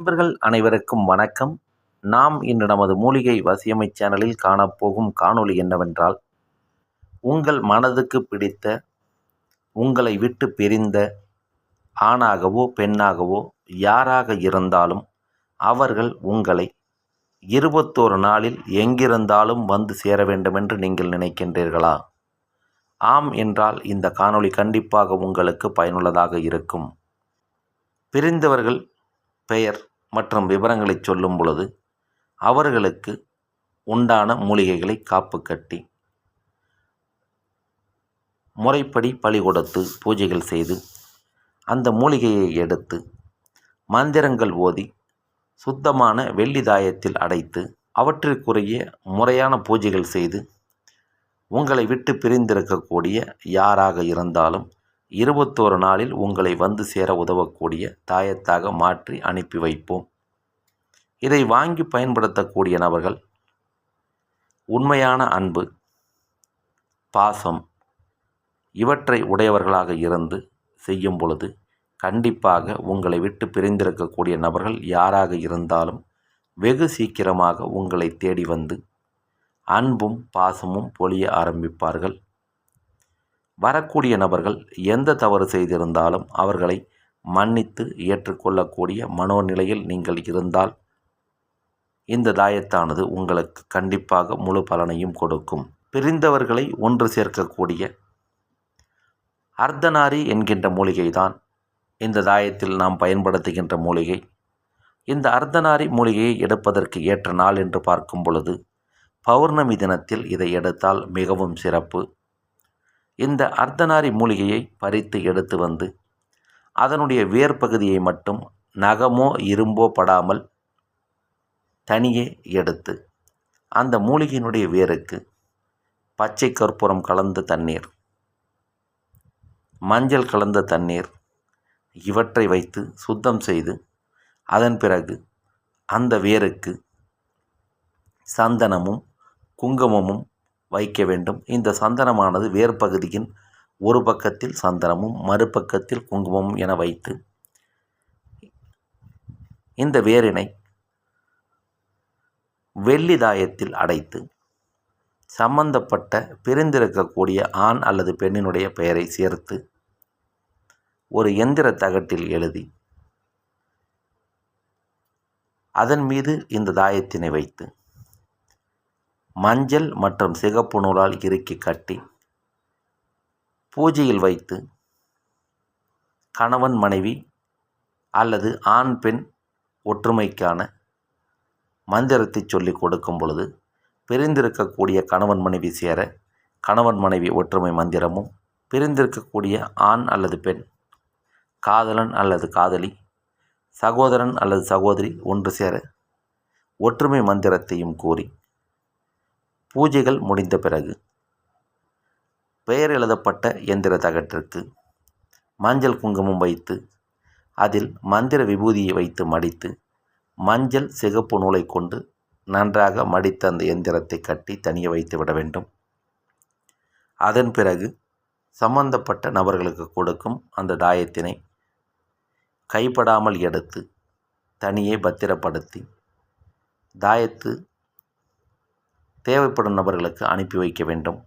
நண்பர்கள் அனைவருக்கும் வணக்கம். நாம் இன்று நமது மூலிகை வசியமை சேனலில் காணப்போகும் காணொளி என்னவென்றால் உங்கள் மனதுக்கு பிடித்த உங்களை விட்டு பிரிந்த ஆணாகவோ பெண்ணாகவோ யாராக இருந்தாலும் அவர்கள் உங்களை இருபத்தோரு நாளில் எங்கிருந்தாலும் வந்து சேர வேண்டுமென்று நீங்கள் நினைக்கின்றீர்களா? ஆம் என்றால் இந்த காணொளி கண்டிப்பாக உங்களுக்கு பயனுள்ளதாக இருக்கும். பிரிந்தவர்கள் பெயர் மற்றும் விவரங்களை சொல்லும் பொழுது அவர்களுக்கு உண்டான மூலிகைகளை காப்பு கட்டி முறைப்படி பழி கொடுத்து பூஜைகள் செய்து அந்த மூலிகையை எடுத்து மந்திரங்கள் ஓதி சுத்தமான வெள்ளி தாயத்தில் அடைத்து அவற்றிற்குரிய முறையான பூஜைகள் செய்து உங்களை விட்டு பிரிந்திருக்கக்கூடிய யாராக இருந்தாலும் இருபத்தோரு நாளில் உங்களை வந்து சேர உதவக்கூடிய தாயத்தாக மாற்றி அனுப்பி வைப்போம். இதை வாங்கி பயன்படுத்தக்கூடிய நபர்கள் உண்மையான அன்பு பாசம் இவற்றை உடையவர்களாக இருந்து செய்யும் பொழுது கண்டிப்பாக உங்களை விட்டு பிரிந்திருக்கக்கூடிய நபர்கள் யாராக இருந்தாலும் வெகு சீக்கிரமாக உங்களை தேடி வந்து அன்பும் பாசமும் பொழிய ஆரம்பிப்பார்கள். வரக்கூடிய நபர்கள் எந்த தவறு செய்திருந்தாலும் அவர்களை மன்னித்து ஏற்றுக்கொள்ளக்கூடிய மனோநிலையில் நீங்கள் இருந்தால் இந்த தாயத்தானது உங்களுக்கு கண்டிப்பாக முழு பலனையும் கொடுக்கும். பிரிந்தவர்களை ஒன்று சேர்க்கக்கூடிய அர்த்தநாரி என்கின்ற மூலிகை தான் இந்த தாயத்தில் நாம் பயன்படுத்துகின்ற மூலிகை. இந்த அர்த்தநாரி மூலிகையை எடுப்பதற்கு ஏற்ற நாள் என்று பார்க்கும் பொழுது பௌர்ணமி தினத்தில் இதை எடுத்தால் மிகவும் சிறப்பு. இந்த அர்த்தநாரி மூலிகையை பறித்து எடுத்து வந்து அதனுடைய வேர் பகுதியை மட்டும் நகமோ இரும்போ படாமல் தனியே எடுத்து அந்த மூலிகையினுடைய வேருக்கு பச்சை கற்பூரம் கலந்த தண்ணீர் மஞ்சள் கலந்த தண்ணீர் இவற்றை வைத்து சுத்தம் செய்து அதன் பிறகு அந்த வேருக்கு சந்தனமும் குங்குமமும் வைக்க வேண்டும். இந்த சந்தனமானது வேர் பகுதியின் ஒரு பக்கத்தில் சந்தனமும் மறுபக்கத்தில் குங்குமமும் என வைத்து இந்த வேரினை வெள்ளி தாயத்தில் அடைத்து சம்பந்தப்பட்ட பிரிந்திருக்கக்கூடிய ஆண் அல்லது பெண்ணினுடைய பெயரை சேர்த்து ஒரு எந்திர தகட்டில் எழுதி அதன் மீது இந்த தாயத்தினை வைத்து மஞ்சள் மற்றும் சிகப்பு நூலால் இறுக்கி கட்டி பூஜையில் வைத்து கணவன் மனைவி அல்லது ஆண் பெண் ஒற்றுமைக்கான மந்திரத்தை சொல்லி கொடுக்கும் பொழுது பிரிந்திருக்கக்கூடிய கணவன் மனைவி சேர கணவன் மனைவி ஒற்றுமை மந்திரமும் பிரிந்திருக்கக்கூடிய ஆண் அல்லது பெண் காதலன் அல்லது காதலி சகோதரன் அல்லது சகோதரி ஒன்று சேர ஒற்றுமை மந்திரத்தையும் கூறி பூஜைகள் முடிந்த பிறகு பெயர் எழுதப்பட்ட எந்திர தகட்டிற்கு மஞ்சள் குங்குமம் வைத்து அதில் மந்திர விபூதியை வைத்து மடித்து மஞ்சள் சிகப்பு நூலை கொண்டு நன்றாக மடித்த அந்த எந்திரத்தை கட்டி தனியே வைத்து விட வேண்டும். அதன் பிறகு சம்பந்தப்பட்ட நபர்களுக்கு கொடுக்கும் அந்த தாயத்தினை கைப்படாமல் எடுத்து தனியே பத்திரப்படுத்தி தாயத்து தேவைப்படும் நபர்களுக்கு அனுப்பி வைக்க வேண்டும்.